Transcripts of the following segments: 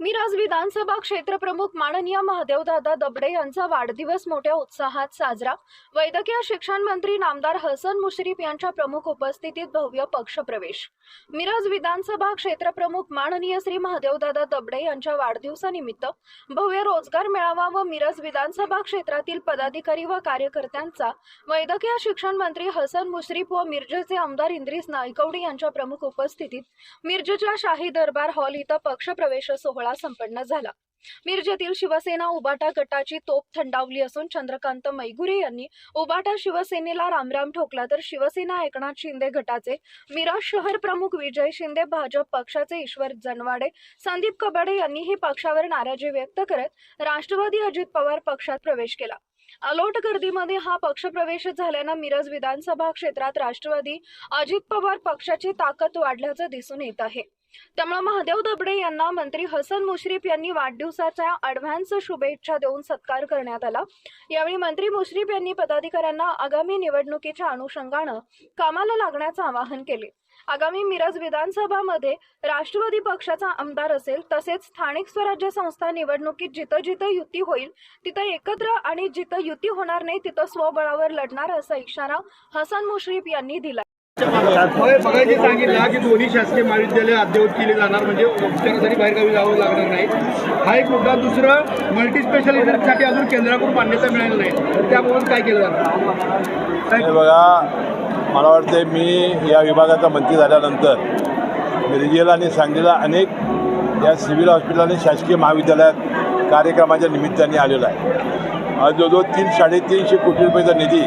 मिरज विधानसभा क्षेत्रप्रमुख माननीय महादेवदादा दबडे यांचा वाढदिवस मोठ्या उत्साहात साजरा. वैद्यकीय शिक्षण मंत्री नामदार हसन मुश्रीफ यांच्या प्रमुख उपस्थितीत भव्य पक्षप्रवेश. मिरज विधानसभा क्षेत्रप्रमुख माननीय श्री महादेवदादा दबडे यांच्या वाढदिवसानिमित्त भव्य रोजगार मेळावा व मिरज विधानसभा क्षेत्रातील पदाधिकारी व कार्यकर्त्यांचा वैद्यकीय शिक्षण मंत्री हसन मुश्रीफ व मिरजेचे आमदार इंद्रिस नायकवडी यांच्या प्रमुख उपस्थितीत मिरजेच्या शाही दरबार हॉल इथं पक्षप्रवेश सोहळा संपन्न झाला. मिरजेतील शिवसेना उबाटा गटाची तोप थंडावली असून चंद्रकांत मैगुरे यांनी उबाटा शिवसेनेला रामराम ठोकला तर शिवसेना एकनाथ शिंदे गटाचे मिराज शहर प्रमुख विजय शिंदे भाजप पक्षाचे ईश्वर जनवाडे संदीप कबाडे यांनीही पक्षावर नाराजी व्यक्त करत राष्ट्रवादी अजित पवार पक्षात प्रवेश केला. अलोट गर्दीमध्ये हा पक्षप्रवेश झाल्यानं मिरज विधानसभा क्षेत्रात राष्ट्रवादी अजित पवार पक्षाची ताकद वाढल्याचं दिसून येत आहे. त्यामुळे महादेव दबडे यांना मंत्री हसन मुश्रीफ यांनी वाढदिवसाच्या अडव्हान्स शुभेच्छा देऊन सत्कार करण्यात आला. यावेळी मंत्री मुश्रीफ यांनी पदाधिकाऱ्यांना आगामी निवडणुकीच्या अनुषंगानं कामाला लागण्याचं आवाहन केले. आगामी मिरज विधानसभामध्ये राष्ट्रवादी पक्षाचा आमदार असेल तसेच स्थानिक स्वराज्य संस्था निवडणुकीत जिथं जिथं युती होईल तिथं एकत्र आणि जिथं युती होणार नाही तिथं स्वबळावर लढणार असा इशारा हसन मुश्रीफ यांनी दिला. बघायचे सांगितलं की दोन्ही शासकीय महाविद्यालय अद्ययावत केले जाणार म्हणजे उपचारासाठी बाहेरगावी जावं लागणार नाही. हा एक मुद्दा. दुसरं मल्टी स्पेशालिटीसाठी अजून केंद्राकडून मान्यता मिळाली नाही. तर त्याबाबत काय केलं जाणार? बघा मला वाटते मी या विभागाचा मंत्री झाल्यानंतर मिरजेला आणि सांगलीला अनेक या सिव्हिल हॉस्पिटल आणि शासकीय महाविद्यालयात कार्यक्रमाच्या निमित्ताने आलेलो आहे. आज जवळजवळ तीन साडेतीनशे कोटी रुपयाचा निधी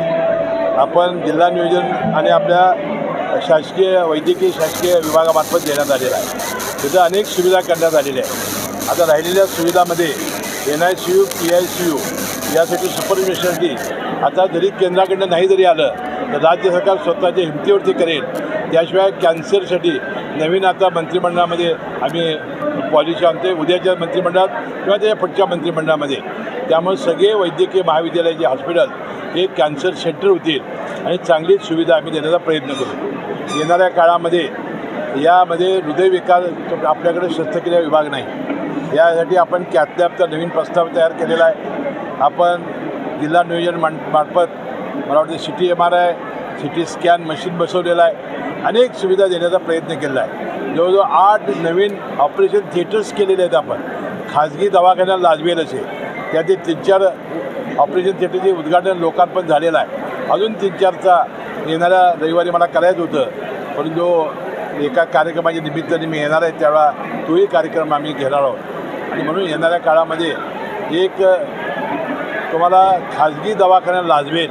आपण जिल्हा नियोजन आणि आपल्या शासकीय वैद्यकीय शासकीय विभागामार्फत देण्यात आलेला आहे. तिथं अनेक सुविधा करण्यात आलेल्या आहेत. आता राहिलेल्या सुविधामध्ये N I C U P I C U यासाठी सुपर स्पेशालिटी आता जरी केंद्राकडनं नाही जरी आलं तर राज्य सरकार स्वतःच्या हिमतीवरती करेल. त्याशिवाय कॅन्सरसाठी नवीन आता मंत्रिमंडळामध्ये आम्ही पॉलिसी आणतो उद्याच्या मंत्रिमंडळात किंवा त्याच्या पुढच्या मंत्रिमंडळामध्ये. त्यामुळे सगळे वैद्यकीय महाविद्यालयाचे हॉस्पिटल हे कॅन्सर सेंटर होतील आणि चांगली सुविधा आम्ही देण्याचा प्रयत्न करू. येणाऱ्या काळामध्ये यामध्ये हृदयविकार आपल्याकडे शस्त्रक्रिया विभाग नाही. यासाठी आपण कॅथलॅबचा नवीन प्रस्ताव तयार केलेला आहे. आपण जिल्हा नियोजन मान मार्फत मला वाटतं C T M R I C T scan machine बसवलेलं आहे. अनेक सुविधा देण्याचा प्रयत्न केलेला आहे. जवळजवळ आठ नवीन ऑपरेशन थिएटर्स केलेले आहेत आपण. खाजगी दवाखान्याला लाजवेल असे त्याचे तीन चार ऑपरेशन थिएटरचे उद्घाटन लोकार्पण झालेलं आहे. अजून तीन चारचा येणाऱ्या रविवारी मला करायचं होतं. परंतु एका कार्यक्रमाच्या निमित्ताने मी येणार आहे त्यावेळा तोही कार्यक्रम आम्ही घेणार आहोत. आणि म्हणून येणाऱ्या काळामध्ये एक तुम्हाला खाजगी दवाखान्यात लाजवेल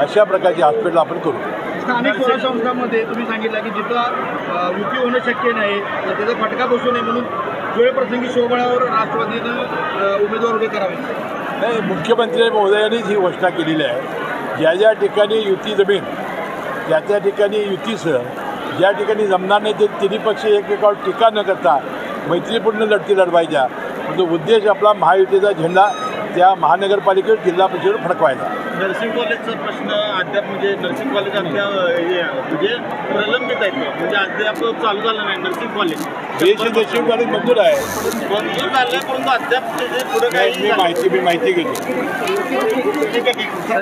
अशा प्रकारची हॉस्पिटल आपण करू. स्थानिक स्वराज्य तुम्ही सांगितलं की जिथं युती होणं शक्य नाही त्याचा फटका बसू नये म्हणून वेळप्रसंगी शोबळावर राष्ट्रवादीनं उमेदवार उभे करावे. नाही मुख्यमंत्री महोदयांनीच ही घोषणा केलेली आहे. ज्या ज्या ठिकाणी युती जमीन त्या त्या ठिकाणी युतीसह ज्या ठिकाणी जमणार नाही ते तिन्ही पक्ष एकमेकावर टीका न करता मैत्रीपूर्ण लढती लढवायच्या. परंतु उद्देश आपला महायुतीचा झेंडा त्या महानगरपालिकेवर जिल्हा परिषदेवर फडकवायचा. नर्सिंग कॉलेजचा प्रश्न अद्याप म्हणजे नर्सिंग कॉलेज हे म्हणजे प्रलंबित आहेत. म्हणजे अद्याप चालू झालं नाही नर्सिंग कॉलेज. देश देशी कॉलेज मंजूर आहे. मंजूर झालं परंतु अद्याप त्याचे पुढे काही मी माहिती मी माहिती घेतो. ठीक आहे ठीक आहे.